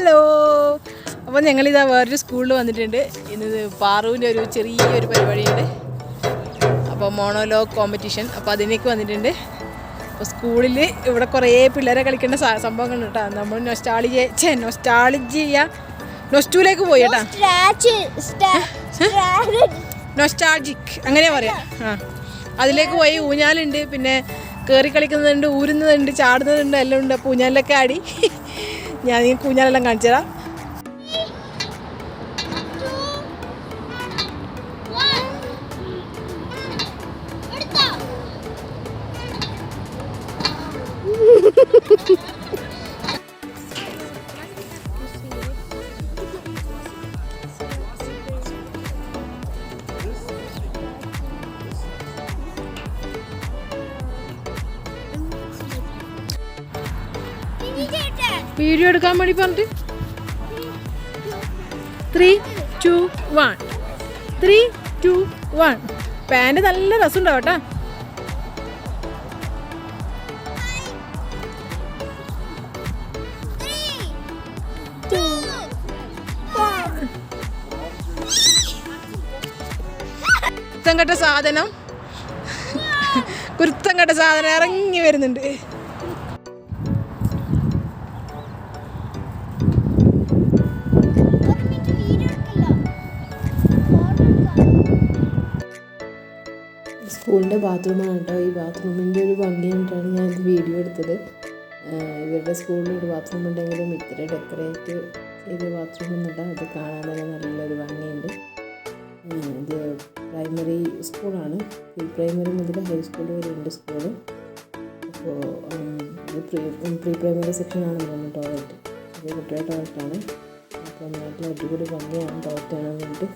Hello അപ്പോൾ ഞങ്ങളിതാ വേറൊരു സ്കൂളിൽ വന്നിട്ടുണ്ട്. ഇന്നത് പാറുവിന്റെ ഒരു ചെറിയൊരു പരിപാടിയുണ്ട്. അപ്പോൾ മോണോലോഗ് കോമ്പറ്റീഷൻ അപ്പോൾ അതിനേക്ക് വന്നിട്ടുണ്ട്. അപ്പോൾ സ്കൂളിൽ ഇവിടെ കുറേ പിള്ളേരെ കളിക്കേണ്ട സംഭവങ്ങൾ കേട്ടോ. നമ്മൾ നൊസ്റ്റാളിജ് ചേ നൊസ്റ്റാളിജിയ നൊസ്റ്റൂലേക്ക് പോയി കേട്ടോ. സ്ട്രാച്ച് സ്ട്രാച്ച് നൊസ്റ്റാൾജിക് അങ്ങനെ പറയാം. ആ. അതിലേക്ക് പോയി. ഊഞ്ഞാലുണ്ട്. പിന്നെ കയറി കളിക്കുന്നുണ്ട് ഊരുന്നതുണ്ട് ചാടുന്നതുണ്ട് എല്ലാം ഉണ്ട്. അപ്പോൾ ഊഞ്ഞാലിലൊക്കെ ആടി. ഞാൻ ഈ കൂഞ്ഞാലെല്ലാം കാണിച്ചു തരാം. വീഡിയോ എടുക്കാൻ വേണ്ടി പറഞ്ഞിട്ട്? Three two one three two one pant നല്ല രസമുണ്ടാവും കേട്ടോ. കുരുത്തം സാധനം. കുരുത്തം കെട്ട സാധനം ഇറങ്ങി വരുന്നുണ്ട്. സ്കൂളിന്റെ ബാത്റൂമാണ് കേട്ടോ. ഈ ബാത്റൂമിന്റെ ഒരു ഭംഗി കണ്ടിട്ടാണ് ഞാൻ ഇത് വീഡിയോ എടുത്തത്. ഇവരുടെ സ്കൂളിൽ ഒരു ബാത്റൂം ഉണ്ടെങ്കിലും ഇത്ര ഡെക്കറേറ്റ് ചെയ്ത ബാത്റൂം ഒന്നുമില്ല അത് കാണാൻ തന്നെ നല്ലൊരു ഭംഗിയുണ്ട്. ഇത് പ്രൈമറി സ്കൂളാണ്. പ്രീ പ്രൈമറി മുതൽ ഹൈസ്കൂൾ വരെ ഉണ്ട് സ്കൂൾ അപ്പോൾ പ്രീ പ്രീ പ്രൈമറി സെക്ഷനാണ് തോന്നുന്നു ടോയ്ലറ്റ്. ഇത് കുട്ടികളുടെ ടോയ്ലറ്റാണ്. അപ്പോൾ നാട്ടിൽ അടിപൊളി ഭംഗിയാണ് ടോയ്ലറ്റ് കാണാൻ വേണ്ടിയിട്ട്.